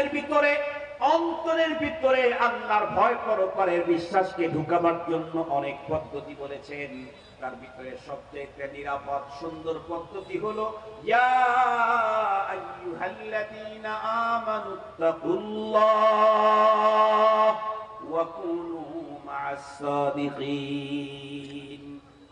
দিলের ভিতরে, অন্তরের ভিতরে আল্লাহর ভয় পরপারের বিশ্বাসকে ঢুকাবার জন্য অনেক পদ্ধতি বলেছেন। তার ভিতরে সবচেয়ে নিরাপদ, সুন্দর পদ্ধতি হলো, ইয়া আমানুত্তাকুল্লাহ ওয়া কুনু মা'আস সাদিকিন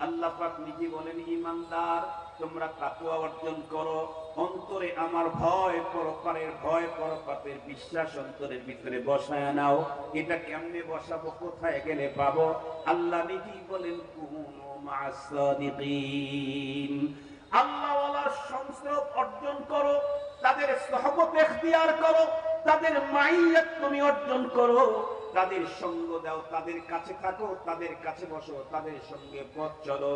আল্লাহ পাক নিজে বলেন, ইমানদার, তোমরা তাকওয়া অর্জন করো। অন্তরে আমার ভয়, পরপারের ভয়, পরপাপের বিশ্বাস অন্তরের ভিতরে বসায় নাও। এটা কেমনে বসাবো? কোথায় গেলে পাবো? আল্লাহ নিজেই বলেন আল্লাহওয়ালার সংস্রব অর্জন করো, তাদের সহবত এখতিয়ার করো, তাদের মাইয়াত তুমি অর্জন করো। তাদের সঙ্গ দাও, তাদের কাছে থাকো, তাদের কাছে বসো, তাদের সঙ্গে পথ চলো।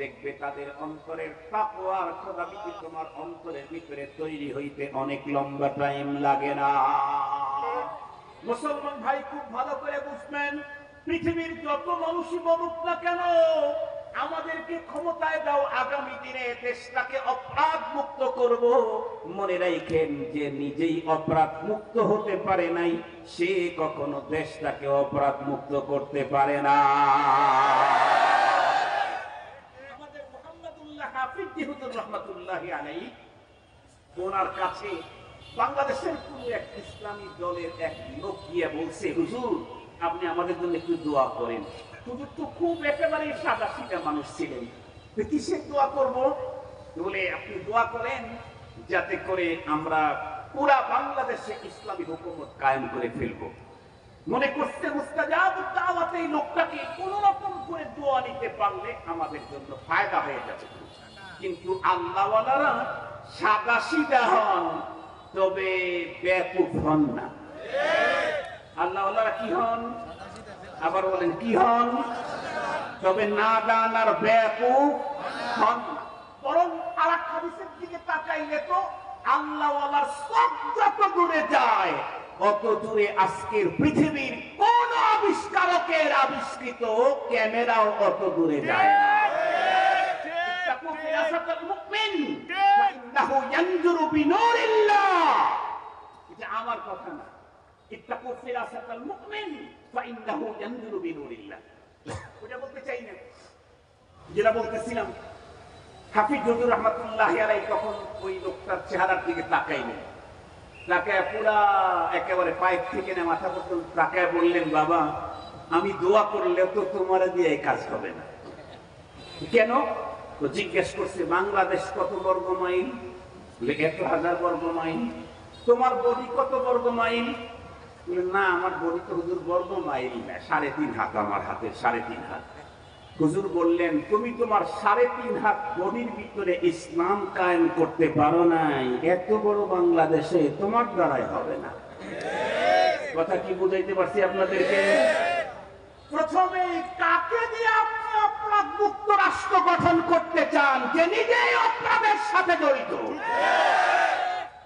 দেখবে তাদের অন্তরের তাকওয়ার খোদাবিধি তোমার অন্তরের ভিতরে তৈরি হইতে অনেক লম্বা টাইম লাগে না। মুসলমান ভাই, খুব ভালো করে বুঝবেন, পৃথিবীর যত মানুষই বলুক না কেন আমাদেরকে ক্ষমতায় দাও আগামী দিনে দেশটাকে অপরাধ মুক্ত করব। মনে রাখেন যে নিজেই অপরাধ মুক্ত হতে পারে নাই, সে কখনো দেশটাকে অপরাধ মুক্ত করতে পারে না। আমাদের ওনার কাছে বাংলাদেশের কোন এক ইসলামী দলের এক লোক গিয়ে বলছে, হুজুর আপনি আমাদের জন্য একটু দোয়া করেন। হুজুর তো খুব একেবারে সাদা সিধা মানুষ ছিলেন। কিসের দোয়া করব? বলে আপনি দোয়া করেন যাতে করে আমরা পুরা বাংলাদেশে ইসলামী হুকুমত কায়েম করে ফেলব। মনে করছে মুস্তাজাব এই লোকটাকে কোন রকম করে দোয়া নিতে পারলে আমাদের জন্য ফায়দা হয়ে যাবে। কিন্তু আল্লাহওয়ালারা সাদা সিধা হন, তবে ব্যাকুফ হন না। আল্লাহওয়ালারা কি হন? আবার বলেন কি হন? তবে না জানার ব্যাপক হন বরং আর হাদিসের দিকে তাকাইলে তো আল্লাহওয়ালার সব যত দূরে যায় অত দূরে আজকের পৃথিবীর কোন আবিষ্কারকের আবিষ্কৃত ক্যামেরাও অত দূরে যায় না। আমার কথা না। ইত্তাকু ফিরাসাতাল মুমিন ইয়ানজুরু বিনুরিল্লাহ। ওটা বলতে চাই না। যেটা বলতেছিলাম, হাফিজ রহমাতুল্লাহ আলাই তখন ওই লোকটার চেহারার দিকে তাকায় পুরা একেবারে পাইপ থেকে মাথা পর্যন্ত তাকায় বললেন, বাবা, আমি দোয়া করলে তো তোমার দিয়ে এই কাজ হবে না। কেন? তো জিজ্ঞেস করছে, বাংলাদেশ কত বর্গ মাইল? এত হাজার বর্গ মাইল। তোমার বডি কত বর্গ মাইল? না, আমার বডি তো হুজুর বর্গ মাইল সাড়ে তিন হাত আমার হাতে, সাড়ে তিন হাত। হুজুর বললেন, তুমি তোমার সাড়ে তিন হাত ভিতরে ইসলাম কায়েম করতে পারো নাই। এত বড় বাংলাদেশে তোমার দ্বারাই হবে না। কথা কি বুঝাইতে পারছি আপনাদেরকে? প্রথমে কাকে দিয়ে আপনি অপরাধ মুক্ত রাষ্ট্র গঠন করতে চান? যে নিজেই সাথে জড়িত।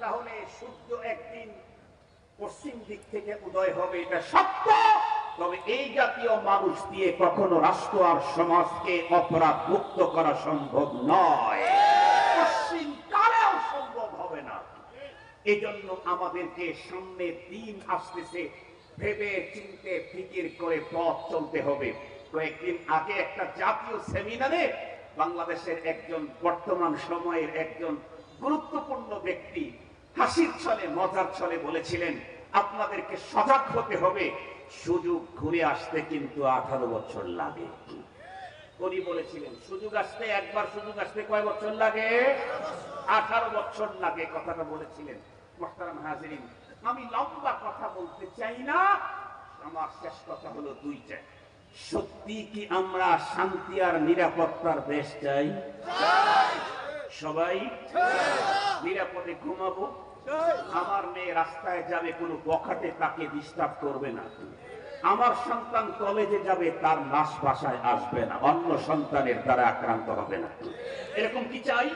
তাহলে সূর্য একদিন পশ্চিম দিক থেকে উদয় হবে এটা সত্য। তবে এই জাতীয় মানুষ দিয়ে কখনো রাষ্ট্র আর সমাজকে অপরাধ মুক্ত করা সম্ভব নয়। পশ্চিম কালেও সম্ভব হবে না। এই জন্য আমাদেরকে সামনে দিন আসতেছে, ভেবে চিনতে, ফিকির করে পথ চলতে হবে। কয়েকদিন আগে একটা জাতীয় সেমিনারে বাংলাদেশের একজন বর্তমান সময়ের একজন গুরুত্বপূর্ণ ব্যক্তি হাসির ছলে, মজার ছলে বলেছিলেন আপনাদেরকে সজাগ হতে হবে। সুযোগ ঘুরে আসতে কিন্তু আঠারো বছর লাগে। উনি বলেছিলেন সুযোগ আসতে একবার সুযোগ আসতে কয় বছর লাগে? আঠারো বছর লাগে কথাটা বলেছিলেন। মোহতারাম হাজিরিন আমি লম্বা কথা বলতে চাই না। আমার শেষ কথা হলো দুইটা। সত্যি কি আমরা শান্তি আর নিরাপত্তার দেশ চাই? সবাই? নিরাপদে ঘুমাবো। আমার মেয়ে রাস্তায় যাবে, কোনো বখাটে তাকে ডিস্টার্ব করবে না। আমার সন্তান কলেজে যাবে, তার লাশ বাসায় আসবে না। অন্য সন্তানের দ্বারা আক্রান্ত হবে না। এরকম কি চাই?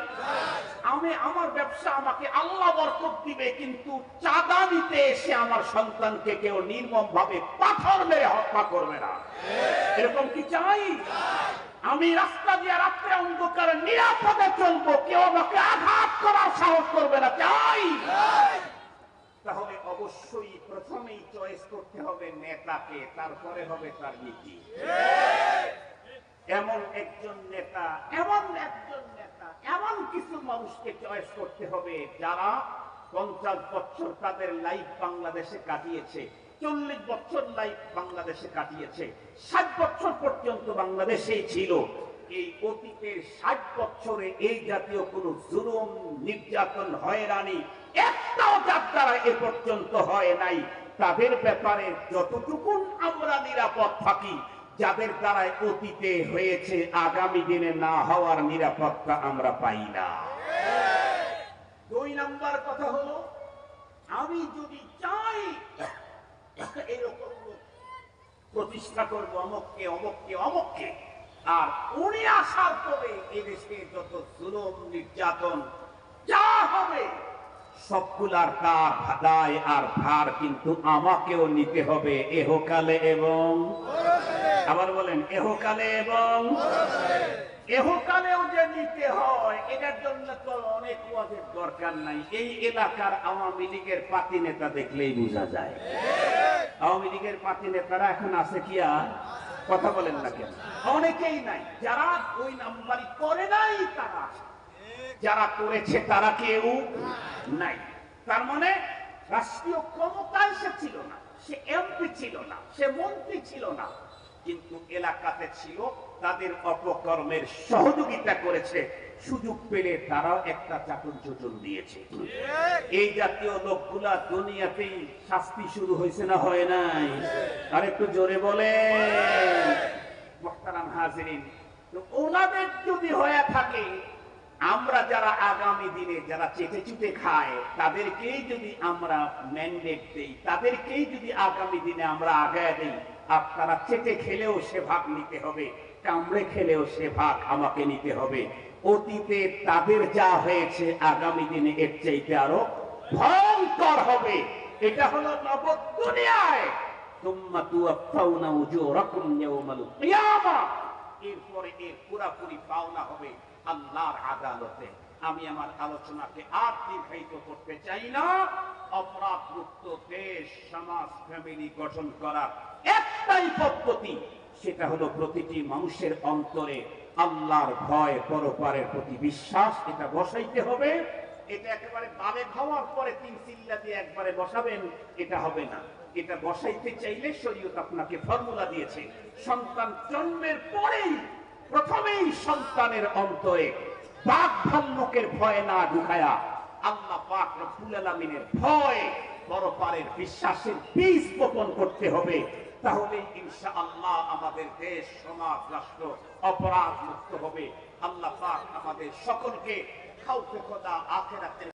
আমি, আমার ব্যবসা আমাকে আল্লাহ বরকত দিবে, কিন্তু চাঁদা নিতে এসে আমার সন্তানকে কেউ নির্মম ভাবে পাথর মেরে হত্যা করবে না। এরকম কি চাই? আমি রাস্তা দিয়ে রাত্রে অন্ধকারে নিরাপদে চলবো। কেউ আমাকে আঘাত করার সাহস করবে না। চাই তাহলে অবশ্যই প্রথমেই চয়েস করতে হবে নেতাকে তারপরে হবে তার নীতি। এমন একজন নেতা এমন একজন নেতা এমন কিছু মানুষকে চয়েস করতে হবে যারা পঞ্চাশ বছর তাদের লাইফ বাংলাদেশে কাটিয়েছে। চল্লিশ বছর লাইফ বাংলাদেশে কাটিয়েছে। ষাট বছর পর্যন্ত বাংলাদেশেই ছিল। এই অতীতের ষাট বছরে এই জাতীয় কোন জুলুম, নির্যাতন, হয়রানি একটাও যার দ্বারা এ পর্যন্ত হয় নাই। তাদের ব্যাপারে যতটুকুন আমরা নিরাপদ থাকি, যাদের দ্বারা অতীতে হয়েছে, আগামী দিনে না হওয়ার নিরাপত্তা আমরা পাই না। দুই নাম্বার কথা হলো, আমি যদি চাই এরকম প্রতিষ্ঠা করব অমককে অমককে অমককে আর উনি আসার পরে এদেশে যত জুলুম নির্যাতন যা হবে সবগুলার তার দায় আর ভার কিন্তু আমাকেও নিতে হবে এহকালে এবং আবার বলেন এহকালে এবং এহকালেও নিতে হয়, এটার জন্য তো অনেক ওয়াজের দরকার নাই। এই এলাকার আওয়ামী লীগের পাতি নেতা দেখলেই বোঝা যায়। আওয়ামী লীগের পাতি নেতারা এখন আছে কি আর? কথা বলেন না কেন? অনেকেই নাই। যারা ওই নাম্বারই করে নাই তারা। যারা করেছে তারা কেউ নাই। তার মানে রাষ্ট্রীয় ক্ষমতায় সে ছিল না। সে এমপি ছিল না। সে মন্ত্রী ছিল না। কিন্তু এলাকাতে ছিল তাদের অপকর্মের সহযোগিতা করেছে। সুযোগ পেলে তারাও একটা চাকর যোজন দিয়েছে। এই জাতীয় লোকগুলা দুনিয়াতেই শাস্তি শুরু হয়েছে না হয় নাই? আর একটু জোরে বলে ওনাদের যদি হয়ে থাকে, আমরা যারা আগামী দিনে যারা চেটে চুটে খায়, তাদেরকেই যদি আমরা ম্যান্ডেট দেই, তাদেরকেই যদি আগামী দিনে আমরা আগায় দেই আর তারা চেটে খেলেও সে ভাগ নিতে হবে। কামড়ে খেলেও সে ভাগ আমাকে নিতে হবে। অতীতে তাদের যা হয়েছে আগামী দিনে এর চাইতে আরও ভয়ঙ্কর হবে। এটা হলো দুনিয়ায়। এরপরে পাওনা হবে আদালতে। আমি আমার আলোচনাকে করতে চাই না। দেশ, সমাজ ফ্যামিলি গঠন একটাই পদ্ধতি সেটা হলো প্রতিটি মানুষের অন্তরে আল্লাহর ভয়, পরপারের প্রতি বিশ্বাস, এটা বসাইতে হবে। এটা একেবারে বালে খাওয়ার পরে তিন চিল্লা দিয়ে একবারে বসাবেন, এটা হবে না। এটা বসাইতে চাইলে শরীয়ত আপনাকে ফর্মুলা দিয়েছে, সন্তান জন্মের পরেই, প্রথমেই সন্তানের অন্তরে বাঘ ভাল্লুকের ভয় না ঢুকায়া আল্লাহ পাক রব্বুল আলামিনের ভয়, পরপারের বিশ্বাসের বীজ বপন করতে হবে। তাহলে ইনশা আল্লাহ আমাদের দেশ, সমাজ, রাষ্ট্র অপরাধ মুক্ত হবে। আল্লাহ পাক আমাদের সকলকে খাউতে খোদা আখেরাতের